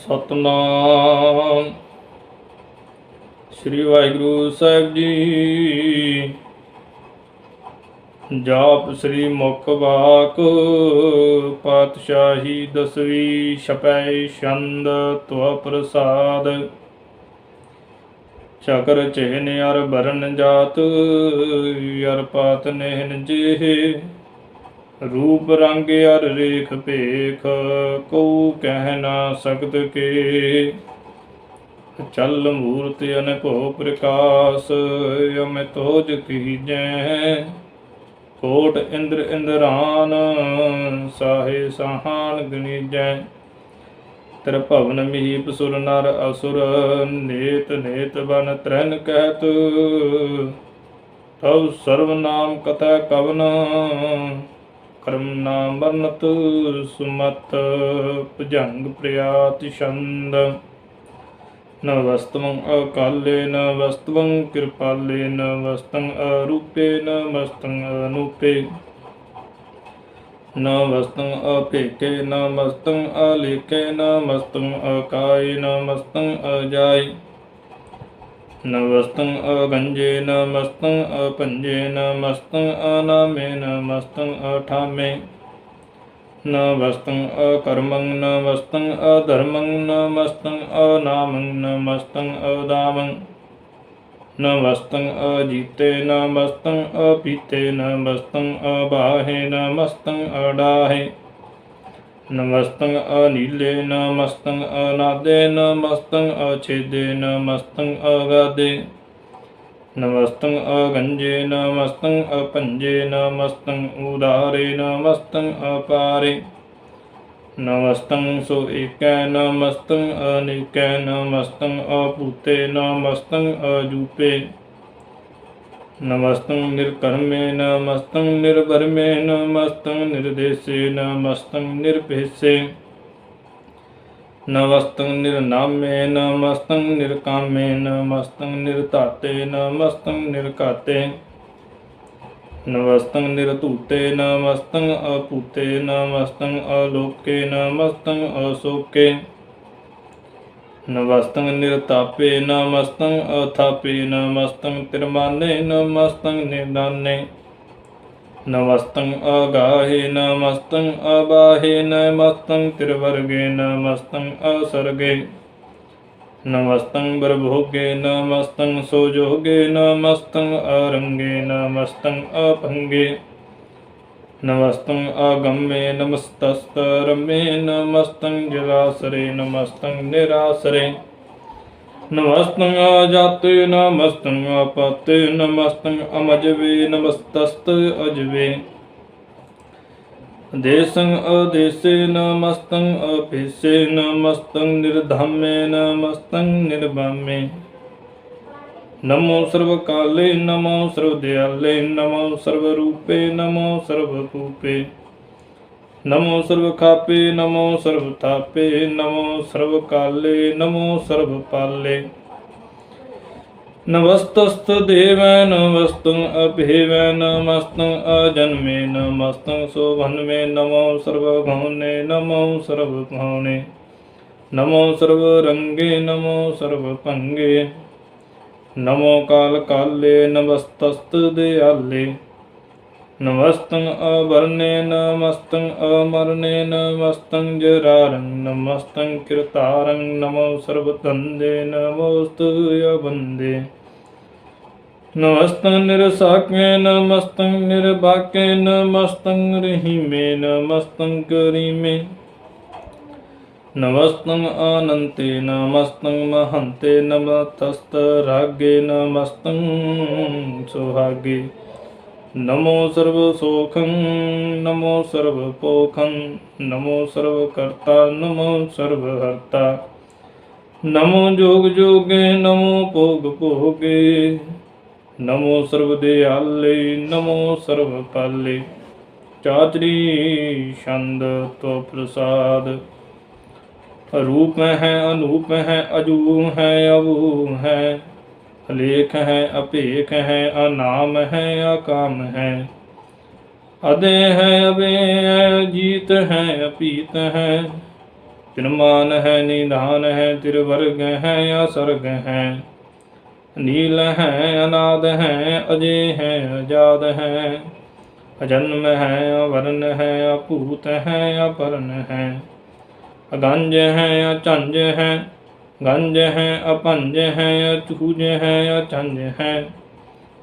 ਸਤਨਾਮ। ਸ੍ਰੀ ਵਾਹਿਗੁਰੂ ਸਾਹਿਬ ਜੀ। ਜਾਪ ਸ੍ਰੀ ਮੁਖ ਵਾਕ ਪਾਤਸ਼ਾਹੀ ਦਸਵੀ ਛਪੈ ਛੰਦ ਤੁਅ ਪ੍ਰਸਾਦ। ਚਕਰ ਚੇਨ ਅਰ ਬਰਨ ਜਾਤ ਅਰ ਪਾਤ ਨਹਿਨ ਜੇਹ। ਰੂਪ ਰੰਗ ਅਰ ਰੇਖ ਭੇਖ ਕੋ ਕਹਿ ਨਾ ਸਕਤ ਕੇ। ਚਲ ਮੂਰਤ ਅਨਭਉ ਪ੍ਰਕਾਸ਼, ਅਮਿ ਕੀਜੈ। ਕੋਟ ਇੰਦਰ ਇੰਦਰਾਨ, ਸਾਹੇ ਸਾਹਾਨ ਗਣੀਜੈ। ਤਰ ਭਵਨ ਮੀਪ ਸੁਰ ਨਰ ਅਸੁਰ, ਨੇਤ ਨੇਤ ਬਨ ਤਰਨ ਕਹਿਤ। ਤਉ ਸਰਵ ਨਾਮ ਕਥਾ ਕਵਨ ਕਰਮ ਨਾਮ ਮਰਨਤ ਸੁਮਤ ਭੁਜੰਗ ਪ੍ਰਿਆਤ ਛੰਦ। ਨ ਵਸਤਵੰ ਅਕਾਲੇ, ਨ ਵਸਤਵੰ ਕਿਰਪਾਲੇ, ਨ ਵਸਤੰ ਅਰੂਪੇ, ਨ ਵਸਤੰ ਅਨੂਪੇ। ਨ ਵਸਤੰ ਅਭੇਕੇ, ਨ ਵਸਤੰ ਅਲੇਕੇ, ਨ ਵਸਤੰ ਅਕਾਏ, ਨ ਵਸਤੰ ਅਜਾਏ। ਨ ਵਸਤੰ ਅਗੰਜੇ ਨ ਵਸਤੰ ਅਪੰਜੇ ਨ ਵਸਤੰ ਅਨਾਮੇ ਨ ਵਸਤੰ ਅਠਾਮੇ ਨ ਵਸਤੰ ਅਕਰਮੰ ਨ ਵਸਤੰ ਅਧਰਮੰ ਨ ਵਸਤੰ ਅਨਾਮੰ ਨ ਵਸਤੰ ਅਦਾਮੰ ਨ ਅਨੀਲੇ ਨ ਵਸਤੰ ਅਨਾਦੇ ਨ ਵਸਤੰ ਅਛੇਦੇ ਨ ਅਗਾਦੇ। ਨਮਸਤੰ ਅਗੰਜੇ ਨਮਸਤੰ ਅਪੰਜੇ ਨਮਸਤੰ ਉਦਾਰੇ ਨਮਸਤੰ ਅਪਾਰੇ। ਨਮਸਤੰ ਸੋ ਏਕੈ ਨਮਸਤੰ ਅਨੇਕੈ ਨਮਸਤੰ ਅਪੂਤੇ ਨਮਸਤੰ ਅਜੂਪੇ। ਨਮਸਤੰ ਨਿਰਕਰਮੇ ਨਮਸਤੰ ਨਿਰਵਰਮੇ ਨਮਸਤੰ ਨਿਰਦੇਸੇ ਨਮਸਤੰ ਨਿਰਭੇਸੇ ਨਮਸਤੰ ਨਿਰਨਾਮੇ ਨਮਸਤੰ ਨਿਰਕਾਮੇ ਨਮਸਤੰ ਨਿਰਧਾਤੇ ਨਮਸਤੰ ਨਿਰਕਾਤੇ ਨਮਸਤੰ ਨਿਰਧੂਤੇ ਨਮਸਤੰ ਅਪੂਤੇ ਨਮਸਤੰ ਅਲੋਕੇ ਨਮਸਤੰ ਅਸੋਕੇ ਨਮਸਤੰ ਨਿਰਤਾਪੇ ਨਮਸਤੰ ਅਥਾਪੇ ਨਮਸਤੰ ਤਿਰਮਾਨੇ ਨਮਸਤੰ ਨਿਦਾਨੇ। ਨਮਸਤੰ ਅਗਾਹੇ ਨਮਸਤੰ ਅਬਾਹੇ ਨਮਸਤੰ ਤਿਰਵਰਗੇ ਨਮਸਤੰ ਅਸਰਗੇ। ਨਮਸਤੰ ਬਰਭੋਗੇ ਨਮਸਤੰ ਸੋਜੋਗੇ ਨਮਸਤੰ ਅਰੰਗੇ ਨਮਸਤੰ ਅਪੰਗੇ। ਨਮਸਤੰ ਆਗੰਮੇ ਨਮਸਤਸਤਰਮੇ ਨਮਸਤੰ ਜਲਾਸਰੇ ਨਮਸਤੰ ਨਿਰਾਸਰੇ ਨਮਸਤੰ ਆਜਾਤੇ ਨਮਸਤੰ ਆਪਤੇ ਨਮਸਤੰ ਅਮਜਵੇ ਨਮਸਤਸਤ ਅਜਵੇ ਦੇਸੰ ਅਦੇਸੇ ਨਮਸਤੰ ਅਭੇਸੇ ਨਮਸਤੰ ਨਿਰਧਾਮੇ ਨਮਸਤੰ ਨਿਰਭਾਮੇ ਨਮੋ ਸਰਵ ਕਾਲੇ ਨਮੋ ਸਰਵ ਦਿਆਲੇ ਨਮੋ ਸਰਵ ਰੂਪੇ ਨਮੋ ਸਰਵ ਭੂਪੇ ਨਮੋ ਸਰਵ ਖਾਪੇ ਨਮੋ ਸਰਵ ਥਾਪੇ ਨਮੋ ਸਰਵ ਕਾਲੇ ਨਮੋ ਸਰਵ ਪਾਲੇ ਨਮਸਤਸਤ ਦੇਵੈ, ਨਮਸਤੰ ਅਭੇਵੈ, ਨਮਸਤੰ ਅਜਨਮੇ, ਨਮਸਤੰ ਸੋਭਨਮੇ, ਨਮੋ ਸਰਵ ਗਉਨੇ ਨਮੋ ਸਰਵ ਭਾਉਨੇ ਨਮੋ ਸਰਵ ਰੰਗੇ ਨਮੋ ਸਰਵ ਭੰਗੇ ਨਮੋ ਕਾਲ ਕਾਲੇ ਨਮਸਤਸਤ ਦਿਆਲੇ। ਨਮਸਤੰ ਅਵਰਨੇ ਨਮਸਤੰ ਅਮਰਨੇ ਨਮਸਤੰ ਜਰਾਰੰ ਨਮਸਤੰ ਕਿਰਤਾਰੰ ਨਮੋ ਸਰਬ ਤੰਦੇ ਨਮੋਸਤੁ ਅਬੰਦੇ ਨਮਸਤੰ ਨਿਰਸਾਕੇ ਨਮਸਤੰ ਨਿਰਬਾਕੇ ਨਮਸਤੰ ਰਹੀਮੇ ਨਮਸਤੰ ਕਰੀਮੇ। ਨਮਸਤੰ ਅਨੰਤੇ ਨਮਸਤੰ ਮਹੰਤੇ ਨਮਤਸਤ ਰਾਗੇ ਨਮਸਤੰ ਸੁਹਾਗੇ ਨਮੋ ਸਰਵ ਸੋਖੰ ਨਮੋ ਸਰਵ ਪੋਖੰ ਨਮੋ ਸਰਵ ਕਰਤਾ ਨਮੋ ਸਰਵ ਹਰਤਾ ਨਮੋ ਜੋਗ ਜੋਗੇ ਨਮੋ ਭੋਗ ਭੋਗੇ ਨਮੋ ਸਰਵ ਦਿਆਲੇ ਨਮੋ ਸਰਵ ਪਾਲੇ ਚਾਤਰੀ ਛੰਦ ਤੋ ਪ੍ਰਸਾਦ ਰੂਪ ਹੈ, ਅਨੂਪ ਹੈ ਅਜੂ ਹੈ ਅਬੂ ਹੈ। ਅਲੇਖ ਹੈ ਅਭੇਖ ਹੈ, ਅਨਾਮ ਹੈ, ਅਕਾਮ ਹੈ। ਅਦੇ ਹੈ ਅਬੇ ਹੈ ਜੀਤ ਹੈ, ਅਪੀਤ ਹੈ। ਤਿਰਮਾਨ ਹੈ, ਨਿਦਾਨ ਹੈ, ਤਿਰਵਰਗ ਹੈ, ਅਸਰਗ ਹੈ। ਨੀਲ ਹੈ, ਅਨਾਦ ਹੈ ਅਜੇ ਹੈ। ਅਗੰਜ ਹੈ ਅਚੰਜ ਹੈ, ਗੰਜ ਹੈ ਅਪੰਜ ਹੈ ਅਚੂਜ ਹੈ ਅਚੰਜ ਹੈ,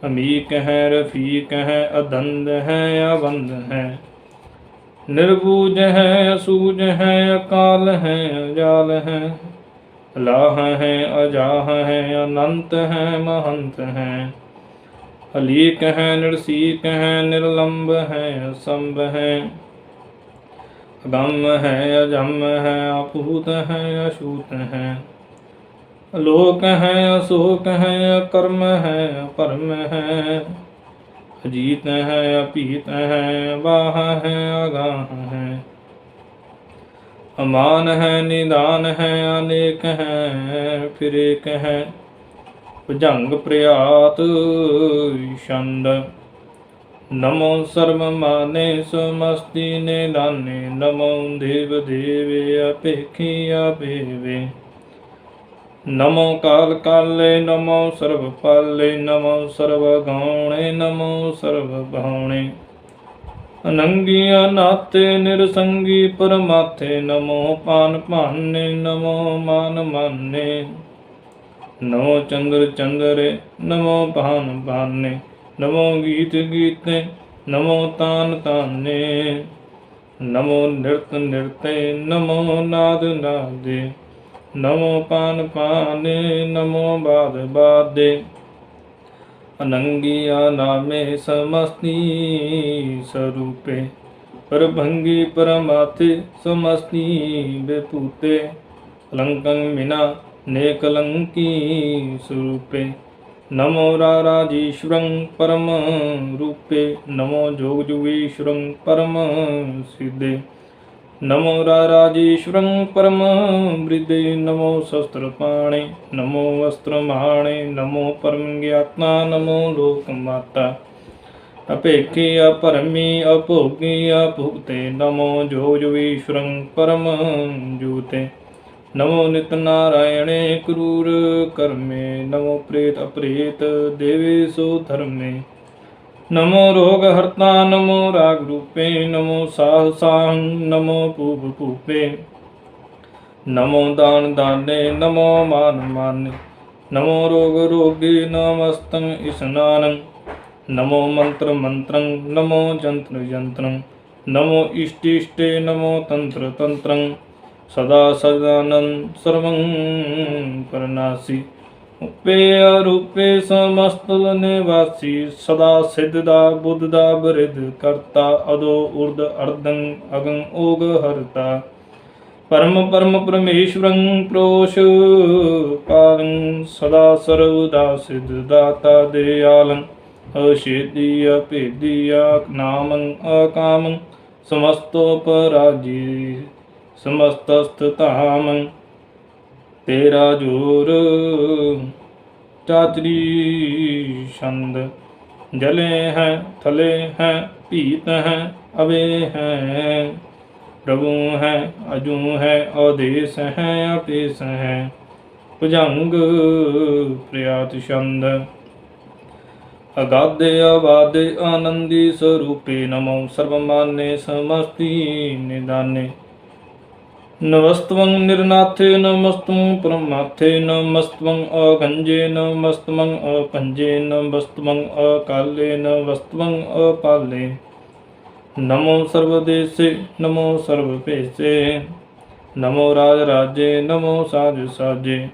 ਅਮੀਕ ਹੈ, ਰਫੀਕ ਹੈ ਅਦੰਦ ਹੈ ਅਬੰਦ ਹੈ ਨਿਰਬੂਜ ਹੈ ਅਸੂਜ ਹੈ ਅਕਾਲ ਹੈ ਅਜਾਲ ਹੈ, ਅਲਾਹ ਹੈ, ਅਜਾਹ ਹੈ ਅਨੰਤ ਹੈ, ਮਹੰਤ ਹੈ, ਅਲੀਕ ਹੈ, ਨਿਰਸੀਕ ਹੈ, ਨਿਰਲੰਬ ਹੈ ਅਸੰਭ ਹੈ। ਗਮ ਹੈ, ਅਜਮ ਹੈ ਅਪੂਤ ਹੈ ਅਸ਼ੂਤ ਹੈ। ਅਲੋਕ ਹੈ, ਅਸੋਕ ਹੈ ਕਰਮ ਹੈ ਪਰਮ ਹੈ। ਅਜੀਤ ਹੈ ਅਪੀਤ ਹੈ, ਵਾਹ ਹੈ, ਅਗਾਹ ਹੈ। ਅਮਾਨ ਹੈ, ਨਿਦਾਨ ਹੈ, ਅਨੇਕ ਹੈ, ਫਿਰ ਏਕ ਹੈ। ਭੁਜੰਗ ਪ੍ਰਿਆਤ ਛੰਦ। ਨਮੋ ਸਰਬ ਮਾਨੇ ਸਮਸਤੀ ਨੇ ਦਾਨੇ ਨਮੋ ਦੇਵ ਦੇਵੇ ਅਪੇਖੀ ਆਪੇਵੇ। ਨਮੋ ਕਾਲ ਕਾਲੇ, ਨਮੋ ਸਰਬ ਪਾਲੇ, ਨਮੋ ਸਰਬ ਨਾਤੇ ਨਿਰਸੰਗੀ ਪਰਮਾਤੇ, ਨਮੋ ਪਾਨ ਭਾਨੇ, ਨਮੋ ਮਾਨ ਮਾਨੇ। ਨਮੋ ਚੰਦਰ ਚੰਦਰੇ, ਨਮੋ ਭਾਨ ਭਾਨੇ। ਨਮੋ ਗੀਤ ਗੀਤੇ, ਨਮੋ ਤਾਨ ਤਾਨੇ, ਨਮੋ ਨਿਰਤ ਨਿਰਤੇ, ਨਮੋ ਨਾਦ ਨਾਦੇ, ਨਮੋ ਪਾਨ ਪਾਨੇ, ਨਮੋ ਬਾਦ ਬਾਦੇ। ਅਨੰਗੀਆ ਨਾਮੇ ਸਮਸਤੀ ਸਰੂਪੇ, ਪਰਭੰਗੀ ਪਰਮਾਤੇ ਸਮਸਤੀ ਬੇਪੂਤੇ ਅਲੰਕੰ ਮਿਨਾ ਨੇਕਲੰਕੀ ਸਰੂਪੇ। ਨਮੋ ਰਾਰਾਜੀਸ਼ਵਰੰ ਪਰਮ ਰੂਪੇ ਨਮੋ ਜੋਗ ਜੁਗੀਸ਼ਵਰੰ ਪਰਮ ਸਿੱਧੇ ਨਮੋ ਰਾਰਾਜੀਸ਼ਵਰੰ ਪਰਮ ਬ੍ਰਿਦੇ ਨਮੋ ਸ਼ਸਤਰ ਪਾਣੇ ਨਮੋ ਵਸਤਰ ਮਾਣੇ ਨਮੋ ਪਰਮ ਗਿਆਤਨਾ ਨਮੋ ਲੋਕ ਮਾਤਾ ਅਪੇਖੀ ਅਪਰਮੀ ਅਭੋਗੀ ਅਭੁਗਤੇ ਨਮੋ ਜੋ ਜੁਵੀਸ਼ਵਰੰ ਨਮੋ ਨਿਤ ਨਾਰਾਇਣੇ ਕਰੂਰ ਕਰਮੇ, ਨਮੋ ਪ੍ਰੇਤ ਅਪ੍ਰੇਤ ਦੇਵੇ ਸੋ ਧਰਮੇ। ਨਮੋ ਰੋਗ ਹਰਤਾ, ਨਮੋ ਰਾਗ ਰੂਪੇ, ਨਮੋ ਸਾਹ ਸਾਹੰ ਨਮੋ ਪੂਪ ਪੂਪੇ ਨਮੋ ਦਾਨ ਦਾਨੇ, ਨਮੋ ਮਾਨ ਮਾਨੇ। ਨਮੋ ਰੋਗ ਰੋਗੇ ਨਮਸਤੰ ਇਸਨਾਨੰ ਨਮੋ ਮੰਤਰ ਮੰਤਰੰ, ਨਮੋ ਜੰਤਰ ਜੰਤਰੰ। ਨਮੋ ਇਸ਼ਟਿ, ਨਮੋ ਤੰਤਰ ਤੰਤਰੰ। ਸਦਾ ਸਦਾਨੰਦ ਸਰਵੰ ਪਰਨਾਸੀ ਉਪੇ ਅਰੂਪੇ ਸਮਸਤ ਨਿਵਾਸੀ, ਸਦਾ ਸਿੱਧ ਦਾ, ਬੁੱਧ ਦਾ, ਬਰਿਧ ਕਰਤਾ, ਅਦੋ ਉਰਦ ਅਰਦੰ ਅਗੰ ਓਗ ਹਰਤਾ। ਪਰਮ ਪਰਮ ਪਰਮੇਸ਼ਵਰੰ ਪ੍ਰੋਸ਼ ਪਾਲੰ ਸਦਾ ਸਰਵ ਦਾ ਸਿੱਧ ਦਾਤਾ ਦਿਆਲੰ। ਅਸ਼ੇਦੀ ਅਭੇਦੀ ਨਾਮੰ ਅਕਾਮੰ ਸਮਸਤੋ ਪਰਾਜੀ ਸਮਸਤਸਥ ਧਾਮੰ। ਤੇਰਾ ਜੋਰ, ਚਾਤਰੀ ਛੰਦ। ਜਲੇ ਹੈ, ਥਲੇ ਹੈ, ਭੀਤ ਹੈ, ਅਵੇ ਹੈ। ਪ੍ਰਭੂ ਹੈ, ਅਜੂ ਹੈ, ਆਦੇਸ ਹੈ, ਆਪੇਸ ਹੈ। ਭੁਜੰਗ ਪ੍ਰਿਆਤ ਛੰਦ। ਅਗਾਧੇ ਆਵਾਦੇ ਆਨੰਦੀ ਸਰੂਪੇ ਨਮੋ। ਸਰਬਮਾਨੇ ਸਮਸਤੀ ਨਿਦਾਨੇ। ਨਮਸਤਵੰ ਨਿਰਨਾਥੇ ਨਮਸਤਵੰ ਪਰਮਾਥੇ ਨਮਸਤਵੰ ਅਗੰਜੇ ਨਮਸਤਵੰ ਅਪੰਜੇ ਨਮਸਤਵੰ ਅਕਾਲੇ ਨਮਸਤਵੰ ਅਪਾਲੇ। ਨਮੋ ਸਰਵਦੇਸੇ, ਨਮੋ ਸਰਵ ਭੇਸੇ ਨਮੋ ਰਾਜ ਰਾਜੇ, ਨਮੋ ਸਾਜ ਸਾਜੇ।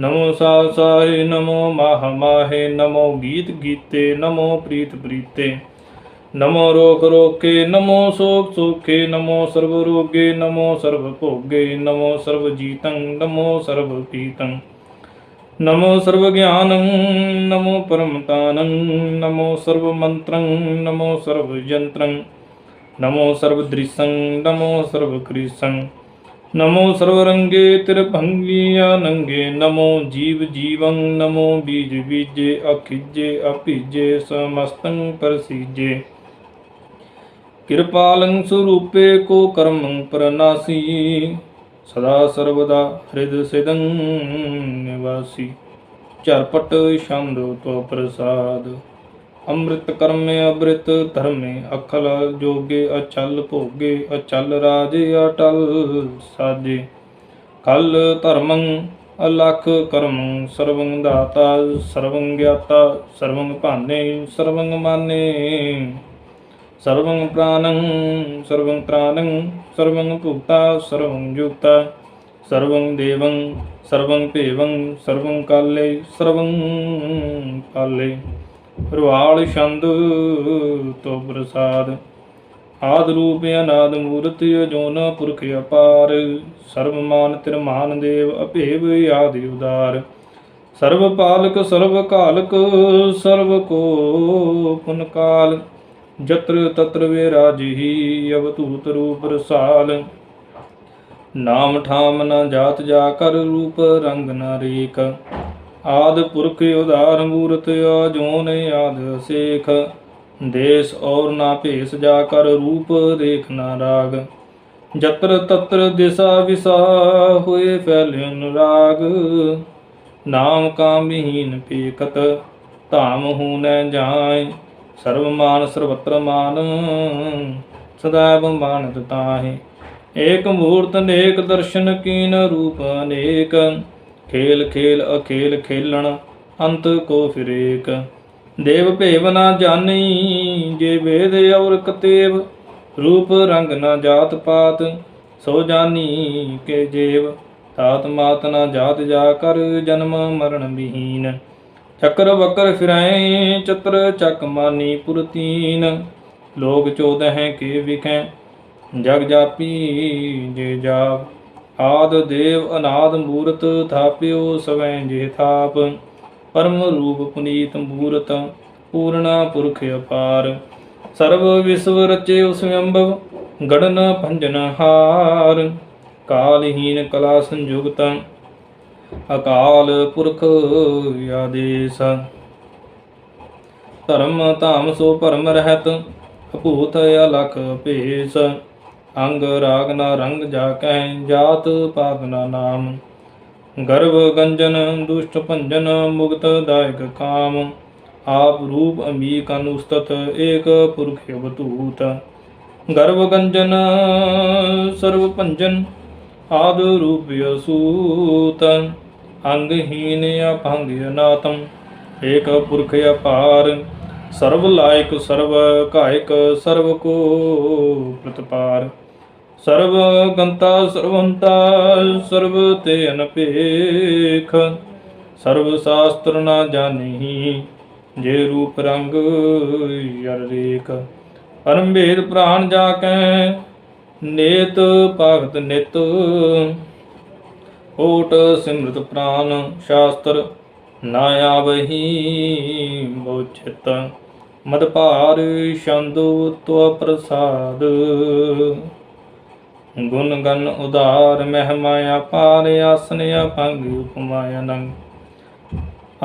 ਨਮੋ ਸਾਜ ਸਾਹੇ, ਨਮੋ ਮਾਹ ਮਾਹੇ। ਨਮੋ ਗੀਤ ਗੀਤੇ, ਨਮੋ ਪ੍ਰੀਤ ਪ੍ਰੀਤੇ। ਨਮੋ ਰੋਗ ਰੋਕੇ ਨਮੋ ਸੋਖ ਸੋਖੇ ਨਮੋ ਸਰਬ ਰੋਗੇ ਨਮੋ ਸਰਬ ਭੋਗੇ ਨਮੋ ਸਰਬ ਜੀਤੰ ਨਮੋ ਸਰਬ ਪੀਤੰ ਨਮੋ ਸਰਬ ਗਿਆਨੰ ਨਮੋ ਪਰਮਤਾਨੰ ਨਮੋ ਸਰਬ ਮੰਤਰੰ ਨਮੋ ਸਰਬ ਯੰਤਰੰ ਨਮੋ ਸਰਬ ਦ੍ਰਿਸੰ ਨਮੋ ਸਰਬ ਕ੍ਰਿਸੰ ਨਮੋ ਸਰਵ ਰੰਗੇ ਤਿਰਭੰਗੀ ਆਨੰਗੇ ਨਮੋ ਜੀਵ ਜੀਵੰ ਨਮੋ ਬੀਜ ਬੀਜੇ ਅਖਿਜੇ ਅਪੀਜੇ ਸਮਸਤੰ ਪਰਸੀਜੇ ਕਿਰਪਾਲੰ ਸਰੂਪੇ ਕੋ ਕਰਮੰ ਪ੍ਰਨਾਸੀ, ਸਦਾ ਸਰਵਦਾ ਹਿਰਦ ਸਿਦੰ ਨਿਵਾਸੀ। ਚਰਪਟ ਛੰਦ ਤੋ ਪ੍ਰਸਾਦ, ਅੰਮ੍ਰਿਤ ਕਰਮੇ ਅਬ੍ਰਿਤ, ਧਰਮੇ ਅਖਲ ਜੋਗੇ ਅਚਲ ਭੋਗੇ, ਅਚਲ ਰਾਜੇ ਅਟਲ ਸਾਜੇ। ਕਲ ਧਰਮੰ ਅਲਖ ਕਰਮ, ਸਰਵੰ ਦਾਤਾ, ਸਰਵੰ ਗਿਆਤਾ, ਸਰਵੰ ਭਾਨੇ, ਸਰਵੰ ਮਾਨੇ। ਸਰਵੰ ਪ੍ਰਾਨੰ, ਸਰਵੰ ਤ੍ਰਾਨੰ, ਸਰਵੰ ਭੁਗਤਾ, ਸਰਵੰ ਯੁਕਤਾ ਸਰਵੰ ਦੇਵੰ, ਸਰਵੰ ਭੇਵੰ, ਸਰਵੰ ਕਾਲੇ ਸਰਵੰ ਕਾਲੇ। ਰਵਾਲ ਛੰਦ ਤੋ ਪ੍ਰਸਾਦ। ਆਦ ਰੂਪ ਅਨਾਦ ਮੂਰਤ ਅਜੋਨ ਪੁਰਖ ਅਪਾਰ। ਸਰਬ ਮਾਨ ਤਿਰਮਾਨ ਦੇਵ ਅਭੇਵ ਆਦਿ ਉਦਾਰ। ਸਰਬ ਪਾਲਕ ਸਰਬ ਕਾਲਕ ਸਰਬ ਕੋ ਪੁਨ ਜਤਰ ਤਤਰ ਵੇ ਰਾਜਹੀ ਅਵਤੂਤ ਰੂਪ ਰਸਾਲ। ਨਾਮ ਠਾਮ ਨ ਜਾਤ ਜਾ ਕਰ ਰੂਪ ਰੰਗ ਨ ਰੇਖ। ਆਦ ਪੁਰਖ ਉਦਾਰ ਮੂਰਤ ਅਜੋਨ ਆਦ ਸੇਖ। ਦੇਸ ਔਰ ਨਾ ਭੇਸ ਜਾ ਕਰ ਰੂਪ ਦੇਖ ਨਾ ਰਾਗ। ਜਤਰ ਤਤਰ ਦਿਸਾ ਵਿਸਾ ਹੋਏ ਫੈਲੇ ਅਨੁਰਾਗ ਨਾਮ ਕਾਮਹੀਨ ਪੇਖਤ ਧਾਮ ਹੂ ਨੈ ਜਾਏ। ਸਰਬ ਮਾਨ ਸਰਵਤਰ ਮਾਨ ਸਦਾਇ ਮਾਨਤ ਤਾਹੇ। ਏਕ ਮੂਰਤ ਅਨੇਕ ਦਰਸ਼ਨ ਕੀਨ ਰੂਪ ਅਨੇਕ। ਖੇਲ ਖੇਲ ਅਖੇਲ ਖੇਲਣ, ਅੰਤ ਕੋ ਫਿਰੇਕ। ਦੇਵ ਭੇਵ ਨਾ ਜਾਣੀ, ਜੇ ਵੇਦ ਔਰ ਕਤੇਵ ਰੂਪ ਰੰਗ ਨਾ ਜਾਤ ਪਾਤ, ਸੋ ਜਾਣੀ ਕੇ ਜੀਵ। ਤਾਤ ਮਾਤ ਨਾ ਜਾਤ ਜਾ ਕਰ, ਜਨਮ ਮਰਨ ਵਿਹੀਨ ਚੱਕਰ ਵਕਰ ਫਿਰੈ ਚਤਰ ਚੱਕ ਮਾਨੀ ਪੁਰਤੀਨ। ਲੋਕ ਚੋਦਹਿ ਕੇ ਵਿਖੈ, ਜਗ ਜਾਪੀ ਜੇ ਜਾਪ। ਆਦ ਦੇਵ ਅਨਾਦ ਮੂਰਤ ਥਾਪਿਓ ਸਵੈ ਜੇ ਥਾਪ। ਪਰਮ ਰੂਪ ਪੁਨੀਤ ਮੂਰਤ ਪੂਰਣਾ ਪੁਰਖ ਅਪਾਰ। ਸਰਬ ਵਿਸਵ ਰਚੇ ਉਸ ਅੰਬਵ, ਗੜਨ ਭੰਜਨ ਹਾਰ। ਕਾਲਹੀਨ ਕਲਾ ਸੰਯੁਗਤ ਅਕਾਲ ਪੁਰਖ ਆਦੇਸ। ਧਰਮ ਧਾਮ ਸੋ ਭਰਮ ਰਹਿਤ ਅਭੂਤ ਅਲਖ ਭੇਸ। ਅੰਗ ਰਾਗ ਨਾ ਰੰਗ ਜਾ ਕਹਿ ਜਾਤ ਪਾਤ ਨਾ ਨਾਮ। ਗਰਭ ਗੰਜਨ ਦੁਸ਼ਟ ਭੰਜਨ ਮੁਕਤ ਦਾਇਕ ਕਾਮ। ਆਪ ਰੂਪ ਅਮੀਕ ਅਨੁਸਤਤ ਏਕ ਪੁਰਖ ਅਵਤੂਤ ਗਰਭ ਗੰਜਨ ਸਰਵ ਭੰਜਨ ਆਦ ਰੂਪ ਅਸੂਤ। ਅੰਗਹੀਨ ਅਭੰਗ ਅਨਾਤਮ, ਏਕ ਪੁਰਖ ਅਪਾਰ ਸਰਬ ਲਾਇਕ ਸਰਬ ਕਾਇਕ ਸਰਬ ਕੋ ਪ੍ਰਤਪਾਰ। ਸਰਬ ਗੰਤਾ, ਸਰਵੰਤਾ ਸਰਬ ਤੇ ਅਨਪੇਖ। ਸਰਬ ਸ਼ਾਸਤਰ ਨਾ ਜਾਣੀ, ਜੇ ਰੂਪ ਰੰਗ ਯਰ ਰੇਖ। ਪਰਮ ਪ੍ਰਾਨ ਜਾ ਕੈ ਨੇਤ ਭਗਤ ਨਿਤ। ਓਟ ਸਿਮਰਤ ਪ੍ਰਾਨ ਸ਼ਾਸਤਰ, ਨਾ ਆਵਹੀ ਬੋਚਿਤ ਮਦ ਭਾਰ ਛੰਦੋ ਤੋ ਪ੍ਰਸਾਦ ਗੁਣ ਗਨ ਉਦਾਰ ਮਹਿਮਾ ਅਪਾਰ, ਆਸਨ ਅਪੰਗ ਉਪਮਾ ਅਨੰਗ।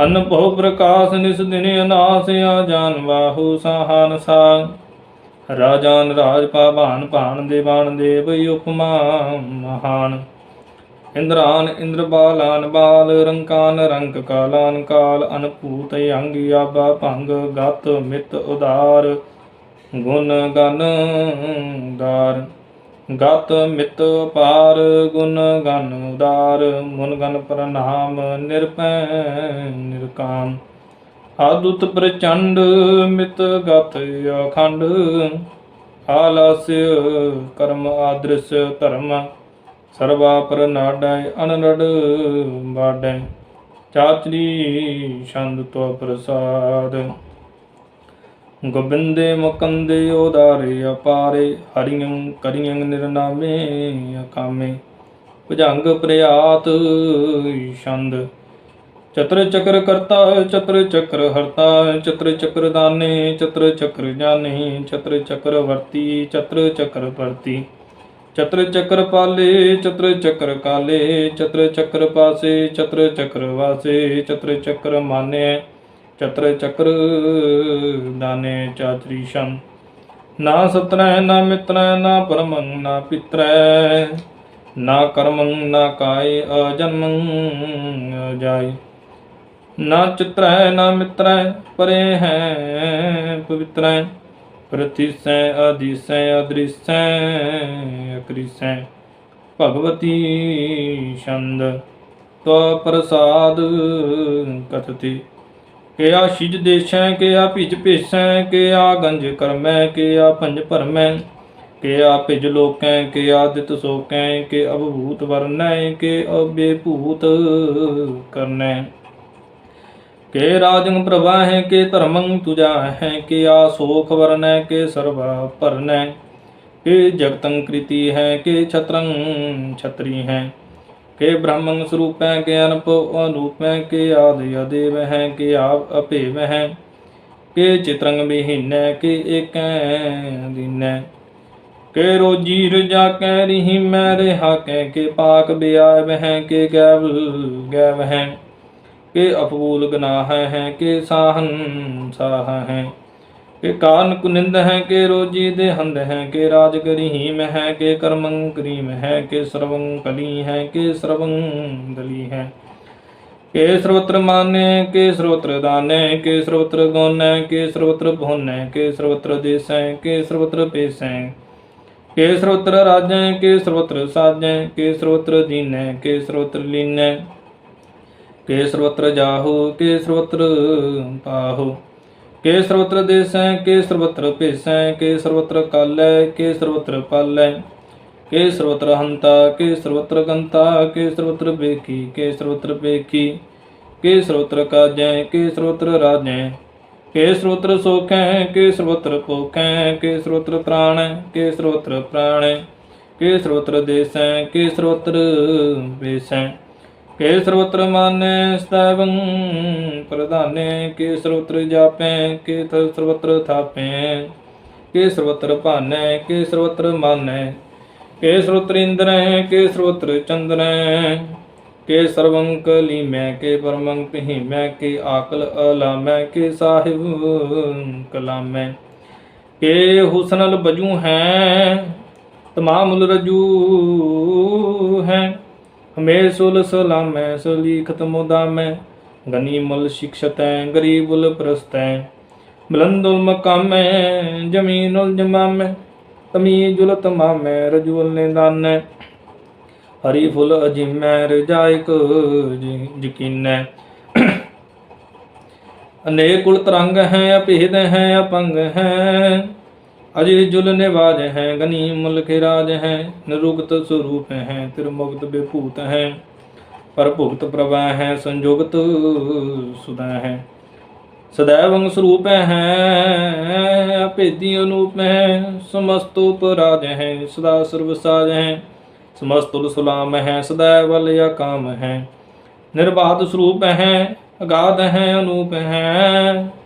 ਅਨ ਬਹੁ ਪ੍ਰਕਾਸ਼ ਨਿਸ ਦਿਨ ਅਨਾਸ, ਆ ਜਾਨ ਬਾਹੂ ਸਹਾਨ ਸਾ ਰਾਜਾਨ ਰਾਜ ਪਾਵਾਨ ਭਾਨ, ਦੇਵਾਨ ਦੇਵ ਉਪਮਾ ਮਹਾਨ। ਇੰਦਰਾਨ ਇੰਦਰ ਬਾਲਾਨ ਬਾਲ, ਰੰਕਾਨ ਰੰਕ ਕਾਲਾਨ ਕਾਲ ਅਨਪੂਤ ਅੰਗ ਆਬਾ ਭੰਗ, ਗਤ ਮਿਤ ਉਦਾਰ ਗੁਣ ਗਨ ਦਾਰ ਗਤ ਮਿਤ ਪਾਰ ਗੁਣ ਗਨ ਉਦਾਰ ਮੁਨ ਗਨ ਪ੍ਰਨਾਮ ਨਿਰਪੈ ਨਿਰਕਾਮ। ਆਦੁਤ ਪ੍ਰਚੰਡ, ਮਿਤ ਗਤ ਅਖੰਡ, ਆਲਸ ਕਰਮ ਆਦਰਸ਼ ਧਰਮ। ਸਰਵਾ ਪਰ ਨਾਡੈ ਅਨਰੜ ਬਾਡੈ ਚਾਚਰੀ ਛੰਦ ਤੋ ਪ੍ਰਸਾਦ। ਗੋਬਿੰਦੇ ਮੁਕੰਦੇ ਉਦਾਰੇ ਅਪਾਰੇ ਹਰਿਯੰ ਕਰਿਯੰ ਨਿਰਨਾਮੇ ਅਕਾਮੇ। ਭੁਜੰਗ ਪ੍ਰਿਆਤ ਛੰਦ, ਚਤਰ ਚਕਰ ਕਰਤਾ, ਚਤਰ ਚਕਰ ਹਰਤਾ, ਚਤਰ ਚਕਰ ਦਾਨੇ, ਚਤਰ ਚਕਰ ਜਾਣੇ ਚਤਰ ਚਕਰ ਵਰਤੀ, ਚਤਰ ਚਕਰ ਵਰਤੀ ਚਤਰ ਚਕਰ ਪਾਲੇ, ਚਤਰ ਚਕਰ ਕਾਲੇ, ਚਤਰ ਚਕਰ ਪਾਸੇ, ਚਤਰ ਚਕਰ ਵਾਸੇ, ਚਤਰ ਚਕਰ ਮਾਨਿਆ ਚਤਰ ਚਕਰ ਦਾਨੇ ਚਾਤਰੀ ਸ਼ਨ ਨਾ ਸਤਰੈ ਨਾ ਮਿਤਰੈ ਨਾ ਪਰਮੰ, ਨਾ ਪਿਤਰੈ, ਨਾ ਕਰਮੰ, ਨਾ ਕਾਇ, ਅਜਨਮੰ ਜਾਇ। ਨਾ ਚਿਤਰੈ, ਨਾ ਮਿਤਰੈ, ਪਰੇ ਹੈ ਪਵਿੱਤਰੈ। ਪ੍ਰਤਿਸੈ ਅਦੀਸੈ ਅਦ੍ਰਿਸੈ ਅਕ੍ਰਿਸੈ। ਭਗਵਤੀ ਛੰਦ ਤੋ ਪ੍ਰਸਾਦ ਕਥਤੀ। ਕਿਆ ਆ ਸ਼ਿਜ ਦੇਸ਼ੈ ਕੇ ਭਿਜ ਭੇਸੈ, ਕਿਆ ਗੰਜ ਕਰਮੈ, ਕਿਆ ਭੰਜ ਭਰਮੈ। ਕਿਆ ਭਿਜ ਲੋਕੈ ਕੇ ਦਿਤ ਸੋਕੈ ਕੇ ਅਭੂਤ ਵਰਨੈ ਕੇ ਅਬੇ ਭੂਤ ਕਰਨੈ। ਕੇ ਰਾਜੰ ਪ੍ਰਭਾ ਹੈ ਕੇ ਧਰਮੰ ਤੁਜਾ ਹੈ ਕੇ ਆਸੋਖ ਸੋਖ ਵਰਨੈ, ਕੇ ਸਰਵਾ ਭਰਨੈ। ਕੇ ਜਗਤੰ ਕ੍ਰਿਤੀ ਹੈ, ਕੇ ਛਤਰੰ ਛਤਰੀ ਹੈ। ਕੇ ਬ੍ਰਹਮੰ ਸਰੂਪੈ, ਕੇ ਅਨਪ ਅਨੂਪੈ, ਕੇ ਆਦਿ ਅਦੇਵ ਹੈ ਕੇ ਆਪ ਅਭੇਵ ਹੈ ਕੇ ਚਿਤਰੰਗ ਬਿਹੀਨੈ ਕੇ ਏਕੈ ਦੀਨੈ। ਕੇ ਰੋਜੀ ਰਜਾ ਕੈ ਰਹੀ, ਮੈਂ ਰਹਾ ਕੈ, ਕੇ ਪਾਕ ਬਿਆਵ ਹੈ ਕੇ ਗੈਵ ਗੈਵ ਹੈ ਕੇ ਅਪੂਲ ਗਨਾਹ ਹੈ ਕੇ ਸਾਹਨ ਸਾਹ ਹੈ ਕੇ ਕਾਰਨ ਕੁਨਿੰਦ ਹੈ ਕੇ ਰੋਜੀ ਦੇ ਹੰਦ ਹੈ ਕੇ ਰਾਜ ਗਰੀਮ ਹੈ ਕੇ ਕਰਮੰ ਕਰੀਮ ਹੈ ਕੇ ਸਰਵੰ ਕਲੀ ਹੈ ਕੇ ਸਰਵੰ ਦਲੀ ਹੈ ਕੇ ਸਰਵਤਰ ਮਾਨੇ ਕੇ ਸਰਵਤਰ ਦਾਨੇ ਕੇ ਸਰਵਤਰ ਗੋਨੇ ਕੇ ਸਰਵਤਰ ਭੋਨੇ ਕੇ ਸਰਵਤਰ ਦੇਸੈ ਕੇ ਸਰਵਤਰ ਪੇਸੈ ਕੇ ਸਰਵਤਰ ਰਾਜੈ ਕੇ ਸਰਵਤਰ ਸਾਜੈ ਕੇ ਸਰਵਤਰ ਦੀਨੈ ਕੇ ਸਰਵਤਰ ਲੀਨੈ ਕੇ ਸਰਵਤਰ ਜਾਹੋ ਕੇ ਸਰਵਤਰ ਪਾਹੋ ਕੇ ਸਰਵਤਰ ਦੇਸੈ ਕੇ ਸਰਵਤਰ ਭੇਸੈ ਕੇ ਸਰਵਤਰ ਕਾਲੈ ਕੇ ਸਰਵਤਰ ਪਾਲੈ ਕੇ ਸਰਵਤਰ ਹੰਤਾ ਕੇ ਸਰਵਤਰ ਗੰਤਾ ਕੇ ਸਰਵਤਰ ਬੇਕੀ ਕੇ ਸਰਵਤਰ ਬੇਕੀ ਕੇ ਸਰਵਤਰ ਕਾਜੈ ਕੇ ਸਰਵਤਰ ਰਾਜੈ ਕੇ ਸਰਵਤਰ ਸੋਖੈ ਕੇ ਸਰਵਤਰ ਭੋਖੈ ਕੇ ਸਰਵਤਰ ਪ੍ਰਾਣੈ ਕੇ ਸਰਵਤਰ ਪ੍ਰਾਣੈ ਕੇ ਸਰਵਤਰ ਦੇਸੈ ਕੇ ਸਰਵਤਰ ਵੇਸੈ ਕੇ ਸਰਵਤਰ ਮਾਨੈ ਸਤਵੰ ਪ੍ਰਧਾਨੇ ਕੇ ਸਰਵਤਰ ਜਾਪੈ ਕੇ ਤ ਸਰਵਤਰ ਥਾਪੈ ਕੇ ਸਰਵਤਰ ਭਾਨੈ ਕੇ ਸਰਵਤਰ ਮਾਨੈ ਕੇ ਸਰਵਤਰ ਇੰਦਰੈ ਕੇ ਸਰਵਤਰ ਚੰਦਰੈ ਕੇ ਸਰਵੰ ਕਲੀਮੈ ਕੇ ਪਰਮੰ ਪਹੀਮੈ ਕੇ ਆਕਲ ਅਲਾਮੈ ਕੇ ਸਾਹਿਬ ਕਲਾਮੈ ਕੇ ਹੁਸਨਲ ਬਜੂ ਹੈ ਤਮਾਮੁਲ ਰਜੂ ਹੈ ਹਮੇਸ਼ੁਲ ਸਲਾਮੈ, ਸਲੀਖਤ ਮੁਦਾਮੈ ਗਨੀਮੁਲ ਸਿਕਸ਼ਤੈ ਗਰੀਬੁਲ ਪ੍ਰਸਤੈ। ਬਲੰਦੁਲ ਮਕਾਮੈ ਜਮੀਨੁਲ ਜਮਾਮੈ ਤਮੀਜੁਲ ਤਮਾਮੈ ਰਜੁਲ ਨਿਦਾਨੈ। ਹਰੀ ਫੁੱਲ ਅਜੀਮੈ ਰਜਾਇਕ ਯਕੀਨੈ। ਅਨੇਕ ਕੁਲ ਤਰੰਗ ਹੈ, ਅਭੇਦ ਹੈ, ਅਪੰਗ ਹੈ। ਅਜੇ अजय जुल निवाज हैं गनी मुल के राज हैं निरुक्त स्वरूप हैं त्रिमुक्त विभूत हैं पर भुगत प्रभा हैं संयुक्त सुदा हैं सदैव स्वरूप हैं अभेदी अनूप हैं समस्तोपराज हैं सदा सर्वसाज हैं समस्तुल सुलाम हैं सदैव या काम हैं निर्बाध स्वरूप हैं अगाध हैं अनूप हैं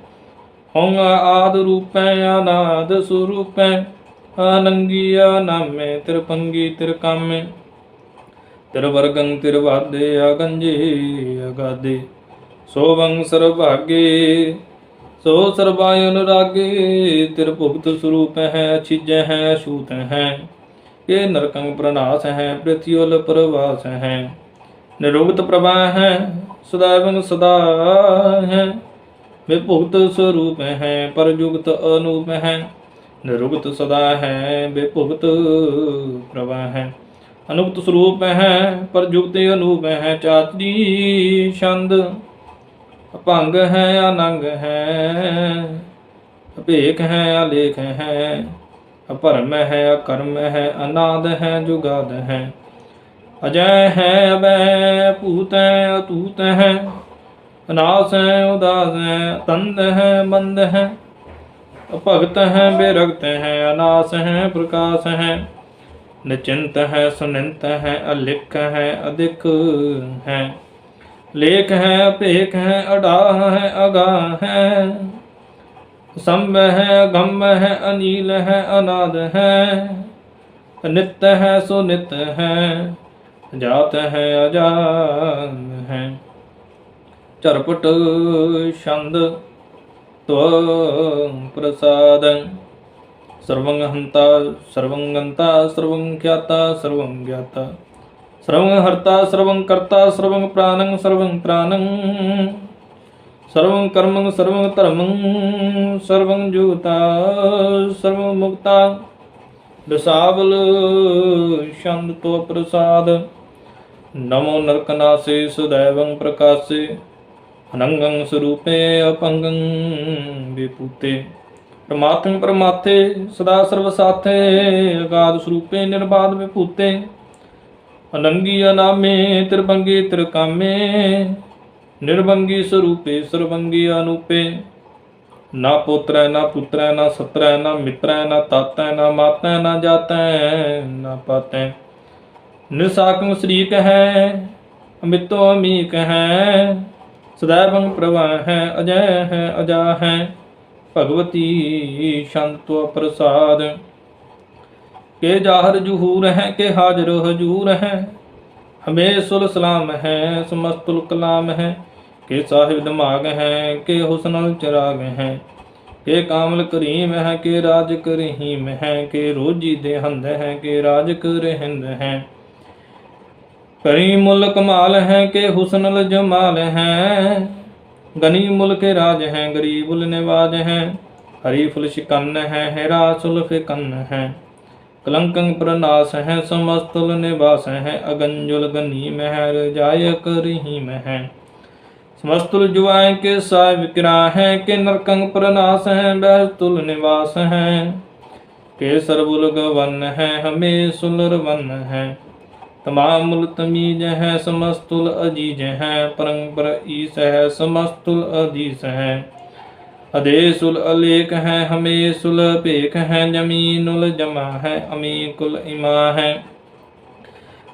ਹਉ ਆਦ ਰੂਪੈ, ਅਨਾਦ ਸਰੂਪੈ, ਅਨੰਗੀਆ ਨਾਮੇ, ਤਿਰਪੰਗੀ ਤਿਰਕਾਮੇ। ਤਿਰ ਵਰਗੰ ਤਿਰ ਵਾਦੇ ਅਗੰਜੇ ਅਗਾਦੇ। ਸੋਵੰ ਸਰਭਾਗੇ, ਸੋ ਸਰਬਾਇ ਅਨੁਰਾਗੇ। ਤਿਰ ਸਰੂਪ ਹੈ, ਅਛਿਜੈ ਹੈ, ਅਛੂਤ ਹੈ। ਇਹ ਨਰਕੰ ਪ੍ਰਨਾਸ ਹੈ ਪ੍ਰਤਿਉਲ ਪ੍ਰਵਾਸ ਹੈ। ਨਿਰੁਗਤ ਪ੍ਰਭਾ ਹੈ ਸਦਾਵੰ ਸਦਾ ਹੈ। ਵਿਭੁਗਤ ਸਰੂਪ ਹੈ ਪਰਜੁਗਤ ਅਨੂਪ ਹੈ, ਨਿਰੁਗਤ ਸਦਾ ਹੈ, ਵਿਭੁਗਤ ਪ੍ਰਭਾ ਹੈ। ਅਨੁਗਤ ਸਰੂਪ ਹੈ ਪਰਜੁਗਤ ਅਨੂਪ ਹੈ ਚਾਤਰੀ ਛੰਦ ਅਭੰਗ ਹੈ, ਅਨੰਗ ਹੈ, ਅਭੇਖ ਹੈ, ਅਲੇਖ ਹੈ, ਅਪਰਮ ਹੈ, ਅਕਰਮ ਹੈ, ਅਨਾਦ ਹੈ, ਜੁਗਾਦ ਹੈ। ਅਜੈ ਹੈ ਅਬੈ ਭੂਤ ਹੈ ਅਤੂਤ ਹੈ ਅਨਾਸ ਹੈ ਉਦਾਸ ਹੈ ਤੰਦ ਹੈ ਮੰਦ ਹੈ ਅਭਗਤ ਹੈ ਬੇਰਗਤ ਹੈ ਅਨਾਸ ਹੈ ਪ੍ਰਕਾਸ਼ ਹੈ ਨਿਚਿੰਤ ਹੈ ਸੁਨਿੰਤ ਹੈ ਅਲਿਖ ਹੈ ਅਧਿਕ ਹੈ ਲੇਖ ਹੈ ਅਭੇਖ ਹੈ ਅਡਾ ਹੈ ਅਗਾ ਹੈ ਸੰਭ ਹੈ ਗੰਮ ਹੈ ਅਨੀਲ ਹੈ ਅਨਾਦ ਹੈ ਨਿਤ ਹੈ ਸੋ ਨਿਤ ਹੈ ਜਾਤ ਹੈ ਅਜਾਨ ਹੈ ਚਰਪਟ ਛੰਦ ਤਵ ਪ੍ਰਸਾਦੰ। ਸਰਵੰ ਹੰਤਾ, ਸਰਵੰ ਗੰਤਾ, ਸਰਵੰ ਖਿਆਤਾ, ਸਰਵੰ ਗਿਆਤਾ। ਸਰਵੰ ਹਰਤਾ, ਸਰਵੰ ਕਰਤਾ, ਸਰਵੰ ਪ੍ਰਾਨੰ ਸਰਵੰ ਪ੍ਰਾਨੰ। ਸਰਵੰ ਕਰਮੰ, ਸਰਵੰ ਧਰਮੰ, ਸਰਵੰ ਜੁਗਤਾ ਸਰਵੰ ਮੁਕਤਾ। ਦਸਾਵਲ ਛੰਦ ਤੋ ਪ੍ਰਸਾਦ। ਨਮੋ ਨਰਕਨਾਸੇ ਸੁਦੈਵੰ ਪ੍ਰਕਾਸੇ। ਅਨੰਗੰ ਸਰੂਪੇ ਅਪੰਗੰ ਵਿਪੂਤੇ ਪ੍ਰਮਾਤਮ ਪ੍ਰਮਾਤੇ ਸਦਾ ਸਰਵ ਸਾਥੇ, ਅਗਾਧ ਸਰੂਪੇ ਨਿਰਬਾਦ ਵਿਭੂਤੇ। ਅਨੰਗੀ ਅਨਾਮੇ, ਤਿਰਬੰਗੀ ਤਿਰਕਾਮੇ, ਨਿਰਬੰਗੀ ਸਰੂਪੇ ਸਰਬੰਗੀ ਅਨੂਪੇ। ਨਾ ਪੁੱਤਰੈ ਨਾ ਪੁੱਤਰੈ, ਨਾ ਸਤਰੈ, ਨਾ ਮਿੱਤਰੈ, ਨਾ ਤਾਤੈ, ਨਾ ਮਾਤੈ, ਨਾ ਜਾਤੈ, ਨਾ ਪਾਤੈ। ਨਿਸਾਕੰ ਸ਼ਰੀਕ ਹੈ ਅਮਿਤੋ ਅਮੀਕ ਹੈ ਸदैवं ਪ੍ਰਭਾ ਹੈ, ਅਜੈ ਹੈ ਅਜਾ ਹੈ। ਭਗਵਤੀ ਸ਼ੰਤੋ ਪ੍ਰਸਾਦ। ਕੇ ਜਾਹਰ ਜਹੂਰ ਹੈ, ਕੇ ਹਾਜ਼ਰ ਹਜੂਰ ਹੈ। ਹਮੇ ਸੁਲ ਸਲਾਮ ਹੈ ਸਮਸਤੁਲ ਕਲਾਮ ਹੈ। ਕੇ ਸਾਹਿਬ ਦਿਮਾਗ ਹੈ, ਕੇ ਹੁਸਨਲ ਚਿਰਾਗ ਹੈ। ਕੇ ਕਾਮਲ ਕਰੀਮ ਹੈ, ਕੇ ਰਾਜ ਕਰਹੀਮ ਹੈ। ਕੇ ਰੋਜੀ ਦੇ ਹੰਦ ਹੈ, ਕੇ ਰਾਜ ਕਰਹਿੰਦ ਹੈ। ਕਰੀ ਮੁਲ ਕਮਾਲ ਹੈ ਕਿ ਹੁਸਨਲ ਜਮਾਲ ਹੈ। ਗਨੀ ਮੁਲ ਕੇ ਰਾਜ ਹੈ ਗਰੀਬੁਲ ਨਿਵਾਜ ਹੈ। ਹਰੀ ਫੁਲ ਸ਼ਿਕਨ ਹੈ, ਹੈਰਾ ਸੁਲ ਫਿਕਨ ਹੈ। ਕਲੰਕੰ ਪ੍ਰਨਾਸ ਹੈ ਸਮਸਤੁਲ ਨਿਵਾਸ ਹੈ। ਅਗੰਜੁਲ ਗਨੀ ਮਹਿਰ ਜਾਇ ਕਰਹੀਮ ਹੈ। ਸਮਸਤੁਲ ਜੁਆਇ ਕੇ ਸਾਇ ਵਿਕਰਾ ਹੈ, ਕਿ ਨਰਕੰ ਪ੍ਰਨਾਸ ਹੈ ਬਹਿਸਤੁਲ ਨਿਵਾਸ ਹੈ। ਕੇ ਸਰਬੁਲ ਗਵਨ ਹੈ, ਹਮੇ ਸੁਲਰ ਵਨ ਹੈ ਤਮਾਮ ਮੁਲ ਤਮੀਜ ਹੈ, ਸਮਸਤੁਲ ਅਜੀਜ ਹੈ, ਪਰੰਪਰ ਈਸ ਹੈ, ਸਮਸਤੁਲ ਅਦੀਸ ਹੈ। ਅਦੇਸੁਲ ਅਲੇਖ ਹੈ, ਹਮੇਸੁਲ ਭੇਖ ਹੈ, ਜਮੀਨੁਲ ਜਮਾ ਹੈ ਅਮੀ ਕੁਲ ਇਮਾ ਹੈ।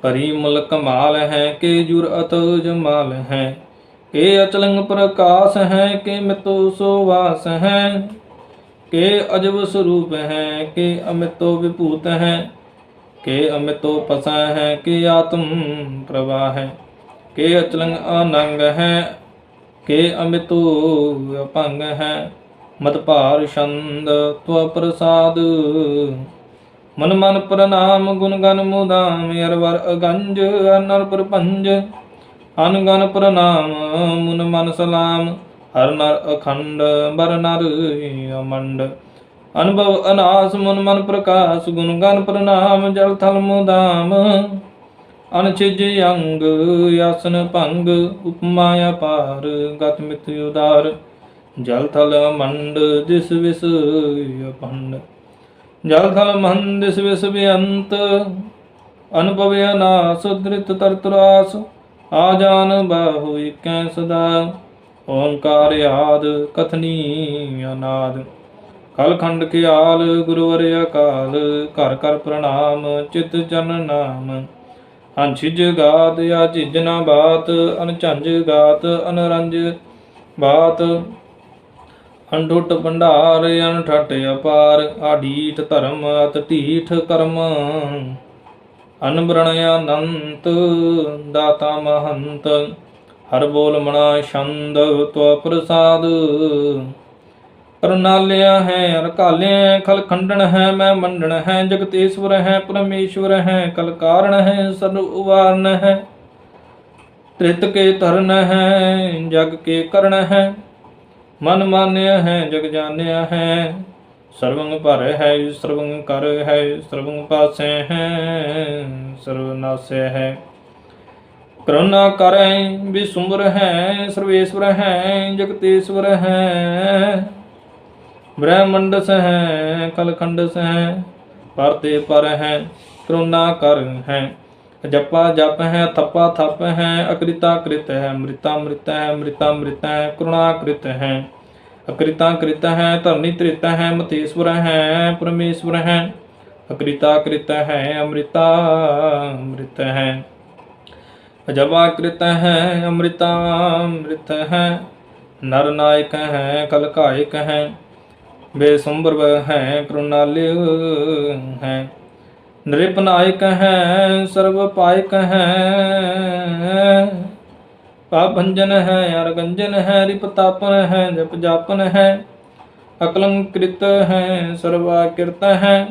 ਪਰੀ ਮੁਲ ਕਮਾਲ ਹੈ, ਕੇ ਜੁਰਅਤ ਜਮਾਲ ਹੈ। ਕੇ ਅਚਲੰਗ ਪ੍ਰਕਾਸ਼ ਹੈ, ਕੇ ਮਿਤੋ ਸੋਵਾਸ ਹੈ। ਕੇ ਅਜਬ ਸਰੂਪ ਹੈ। ਕੇ ਅਮਿਤੋ ਵਿਭੂਤ ਹੈ ਕੇ ਅਮਿਤੋ ਪਸਾ ਹੈ ਕੇ ਆਤਮ ਪ੍ਰਵਾਹ ਹੈ, ਕੇ ਅਚਲੰਗ ਅਨੰਗ ਹੈ, ਕੇ ਅਮਿਤੋ ਅਪੰਗ ਹੈ। ਮਦ ਮਨ ਮਨ ਪ੍ਰਣਾਮ ਗੁਣ ਗਨ ਮੁਦਾਮ ਅਰਵਰ ਅਗੰਜ ਅਨਰ ਪ੍ਰਪੰਜ। ਅਨਗਨ ਪ੍ਰਣਾਮ ਮੁਨ ਮਨ ਸਲਾਮ, ਹਰ ਨਰ ਅਖੰਡ ਬਰ ਨਰ ਅਮੰਡ। ਅਨੁਭਵ ਅਨਾਸ ਮਨ ਮਨ ਪ੍ਰਕਾਸ਼, ਗੁਣ ਗਨ ਪ੍ਰਣਾਮ, ਜਲ ਥਲ ਮੁਦਾਮ ਅਨਛਿਜ ਅੰਗ, ਆਸਨ ਭੰਗ, ਉਪਮਾ ਅਪਾਰ, ਗਤ ਮਿਤ ਉਦਾਰ। ਜਲ ਥਲ ਮੰਡ ਦਿਸ ਵਿਸ ਅਪੰਡ। ਜਲ ਥਲ ਮੰਡ ਦਿਸ ਵਿਸ ਬੇਅੰਤ। ਅਨੁਭਵ ਅਨਾਸ, ਦ੍ਰਿਤ ਤਰਤਰਾਸ ਆ ਜਾਨ ਬਾਹੂ ਇਕੈ ਸਦਾ। ਓੰਕਾਰ ਆਦ ਕਥਨੀ ਅਨਾਦ। ਕਲ ਖੰਡ ਖਿਆਲ ਗੁਰਵਰ ਅਕਾਲ, ਘਰ ਘਰ ਪ੍ਰਣਾਮ, ਚਿਤ ਜਨ ਨਾਮ। ਅੰਛਿਜ ਗਾਤ, ਆ ਝਿਜਨਾ ਬਾਤ ਅਨਝੰਜ ਗਾਤ ਅਨਰੰਜ ਬਾਤ। ਅੰਡੁੱਟ ਭੰਡਾਰ ਅਨਠਟ ਅਪਾਰ ਆਢੀਠ ਧਰਮ, ਅਤ ਢੀਠ ਕਰਮ। ਅਨਬਰਣ ਅਨੰਤ, ਦਾਤਾ ਮਹੰਤ, ਹਰ ਬੋਲ ਮਣਾ ਛੰਦ, ਤਵ ਪ੍ਰਸਾਦ। ਕਰਨਾਲਿਆ ਹੈ ਅਰਕਾਲਿਆ ਖਲ ਖੰਡਨ ਹੈ, ਮੈਂ ਮੰਡਣ ਹੈ, ਜਗਤੇਸ਼ਵਰ ਹੈ, ਪਰਮੇਸ਼ਵਰ ਹੈ, ਕਲ ਕਾਰਣ ਹੈ, ਸਦ ਉਵਾਰਨ ਹੈ। ਤ੍ਰਿਤ ਕੇ ਧਰਨ ਹੈ, ਜਗ ਕੇ ਕਰਨ ਹੈ। ਮਨ ਮਾਨਿਆ ਹੈ, ਜਗ ਜਾਣਿਆ ਹੈ। ਸਰਵੰਗ ਭਰ ਹੈ, ਸਰਵੰਗ ਕਰ ਹੈ, ਸਰਵੰਗ ਪਾਸੇ ਹੈ ਸਰਵਨਾਸ ਹੈ। ਕਰੁਣਾ ਕਰੈ ਵਿਸੁੰਬਰ ਹੈ, ਸਰਵੇਸ਼ਵਰ ਹੈ, ਜਗਤੇਸ਼ਵਰ ਹੈ। ਬ੍ਰਹਮੰਡਸ ਹੈ ਕਲਖੰਡਸ ਹੈ ਪਰਤੇ ਪਰ ਹੈ ਕਰੁਣਾ ਕਰ ਹੈ ਜਪਾ ਜਪ ਹੈ ਥਪਾ ਥਪ ਹੈ ਅਕ੍ਰਿਤਾ ਕ੍ਰਿਤ ਹੈ ਮ੍ਰਿਤਾ ਮ੍ਰਿਤ ਹੈ ਮ੍ਰਿਤਾ ਮ੍ਰਿਤ ਹੈ ਕਰੁਣਾ ਕ੍ਰਿਤ ਹੈ ਅਕ੍ਰਿਤਾ ਕ੍ਰਿਤ ਹੈ ਧਰਨੀ ਤ੍ਰਿਤ ਹੈ ਮਤੇਸ਼ਵਰ ਹੈ ਪਰਮੇਸ਼ਵਰ ਹੈ ਅਕ੍ਰਿਤਾ ਕ੍ਰਿਤ ਹੈ ਅਮ੍ਰਿਤਾ ਅੰਮ੍ਰਿਤ ਹੈ ਅਜਬਾ ਕ੍ਰਿਤ ਹੈ ਅਮ੍ਰਿਤਾ ਅੰਮ੍ਰਿਤ ਹੈ ਨਰ ਨਾਇਕ ਹੈ ਕਲਕਾਇਕ ਹੈ ਬੇਸੁੰਬਰ ਹੈ ਕਰੁਣਾਲਿ ਹੈ। ਨਿਰਪਨਾਇਕ ਹੈ ਸਰਬ ਪਾਇਕ ਹੈ। ਪਾਭੰਜਨ ਹੈ, ਅਰਗੰਜਨ ਹੈ, ਰਿਪਤਾਪਨ ਹੈ ਜਪ ਜਾਪਨ ਹੈ। ਅਕਲੰਕ੍ਰਿਤ ਹੈ ਸਰਵਾ ਕਿਰਤ ਹੈ।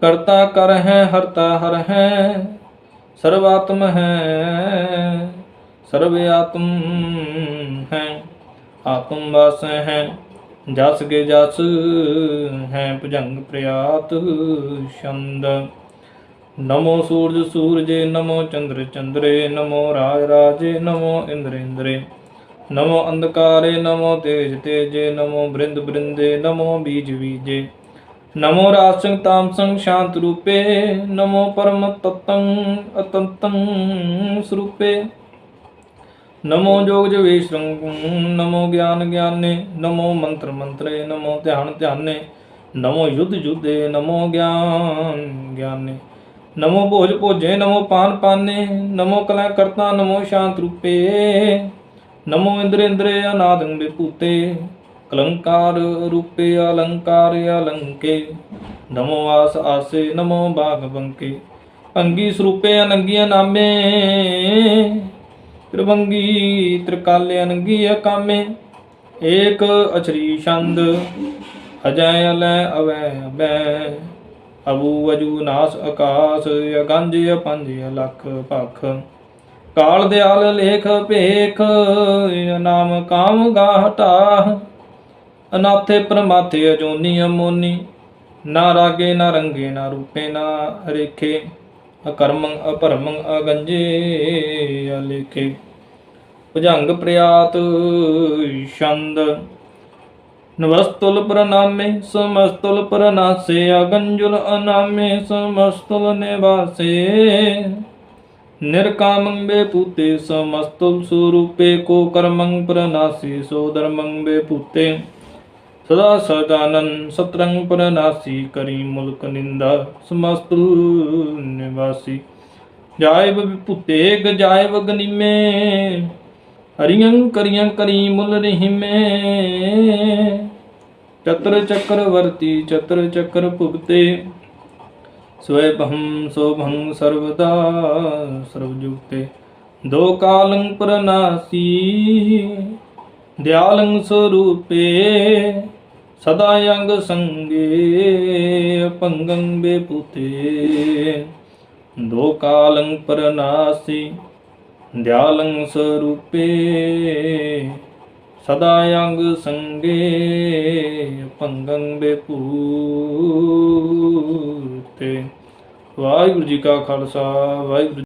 ਕਰਤਾ ਕਰ ਹੈ, ਹਰਤਾ ਹਰ ਹੈ। ਸਰਵਾਤਮ ਹੈ ਸਰਵ ਆਤਮ ਹੈ। ਆਤਮ ਵਸ ਹੈ। ਜਸ ਕੇ ਜਸ ਹੈ ਭੁਜੰਗ ਪ੍ਰਿਆਤ ਛੰਦ। ਨਮੋ ਸੂਰਜ ਸੂਰਜੇ, ਨਮੋ ਚੰਦਰ ਚੰਦਰੇ, ਨਮੋ ਰਾਜ ਰਾਜੇ, ਨਮੋ ਇੰਦਰ ਇੰਦਰੇ। ਨਮੋ ਅੰਧਕਾਰੇ, ਨਮੋ ਤੇਜ ਤੇਜੇ, ਨਮੋ ਬ੍ਰਿੰਦ ਬ੍ਰਿੰਦੇ, ਨਮੋ ਬੀਜ ਬੀਜੇ। ਨਮੋ ਰਾਜ ਰਾਸੰਗ ਤਾਮਸੰਗ ਸ਼ਾਂਤ ਰੂਪੇ, ਨਮੋ ਪਰਮ ਤਤੰ ਅਤੰਤੰ ਸਰੂਪੇ। ਨਮੋ ਜੋਗ ਜਵੇਸ਼ਰੰ ਨਮੋ ਗਿਆਨ ਗਿਆਨੇ, ਨਮੋ ਮੰਤਰ ਮੰਤਰੇ, ਨਮੋ ਧਿਆਨ ਧਿਆਨੇ, ਨਮੋ ਯੁੱਧ ਯੁੱਧੇ, ਨਮੋ ਗਿਆਨ ਗਿਆਨੇ, ਨਮੋ ਭੋਜ ਭੋਜੇ, ਨਮੋ ਪਾਨ ਪਾਨੇ, ਨਮੋ ਕਲਾ ਕਰਤਾ, ਨਮੋ ਸ਼ਾਂਤ ਰੂਪੇ, ਨਮੋ ਇੰਦਰ ਇੰਦਰੇ ਅਨਾਦੰ ਵਿਭੂਤੇ ਕਲੰਕਾਰ ਰੂਪੇ ਅਲੰਕਾਰ ਅਲੰਕੇ, ਨਮੋ ਆਸ ਆਸੇ, ਨਮੋ ਬਾਗ ਬੰਕੇ, ਅੰਗੀ ਸਰੂਪੇ, ਅਨੰਗੀਆਂ ਨਾਮੇ ਤ੍ਰਿਵੰਗੀ ਤ੍ਰਿਕਾਲੇ ਅਨੰਗੀ ਅਕਾਮੇ, ਏਕ ਅਛਰੀ ਛੰਦ, ਅਜੈ ਅਲੈ ਅਵੈ ਅਬੈ। ਅਬੂ ਅਜੂ ਨਾਸ ਆਕਾਸ ਅਗੰਜ ਅਪੰਜ ਅਲਖ ਭਖ। ਕਾਲ ਦਿਆਲ ਲੇਖ ਭੇਖ, ਨਾਮ ਕਾਮ ਗਾਹਟਾ ਅਨਾਥੇ ਪ੍ਰਮਾਥੇ ਅਜੋਨੀ ਅਮੋਨੀ, ਨਾ ਰਾਗੇ ਨਾ ਰੰਗੇ ਨਾ ਰੂਪੇ ਨਾ ਰੇਖੇ। ਅਕਰਮੰ ਅਪਰਮੰ ਅਗੰਜੇ ਅਲੇਖੇ। ਭੁਜੰਗ ਪ੍ਰਿਆਤ ਛੰਦ। ਨਵਸਤੁਲ ਪ੍ਰਨਾਮੇ ਸਮਸਤੁਲ ਪ੍ਰਨਾਸੇ ਅਗੰਜੁਲ ਅਨਾਮੇ, ਸਮਸਤੁਲ ਨਿਵਾਸੇ। ਨਿਰਕਾਮੰ ਬੇ ਪੂਤੇ ਸਮਸਤੁਲ ਸਰੂਪੇ, ਕੋ ਕਰਮੰ ਪ੍ਰਨਾਸੀ ਸੋ ਧਰਮੰ ਬੇ ਪੂਤੇ ਸਦਾ ਸਦਾਨੰ ਸਤਰੰਗ ਪ੍ਰਨਾਸੀ ਕਰੀ ਮੁਲਕ ਨਿੰਦਾ ਸਮਸਤੁ ਨਿਵਾਸੀ। ਜਾਇਬ ਵਿਭੂਤੇ ਗਜਾਇਬ ਗਨੀਮੇ। ਹਰੀਆਂ ਕਰੀਆਂ ਕਰੀ ਮੁਲ ਰਹਿਮੇ ਚਤਰ ਚੱਕਰਵਰਤੀ ਚਤਰ ਚੱਕਰ ਭੁਗਤੇ। ਸਵੈ ਸੋਭੰ ਸਰਵਦਾ ਸਰਵ ਦੋ ਕਾਲੰ ਪ੍ਰਨਾਸੀ, ਦਿਆਲੰ ਸਰੂਪੇ। ਸਦਾ ਅੰਗ ਸੰਗੇ ਪੰਗੰ ਬੇਪੂਤੇ। ਦੋ ਕਾਲੰ ਪ੍ਰਨਾਸੀ ਦਿਆਲੰ ਸਰੂਪੇ ਸਦਾ ਅੰਗ ਸੰਗੇ ਪੰਗੰ ਬੇਪੂਤੇ ਵਾਹਿਗੁਰੂ ਜੀ ਕਾ ਖਾਲਸਾ ਵਾਹਿਗੁਰੂ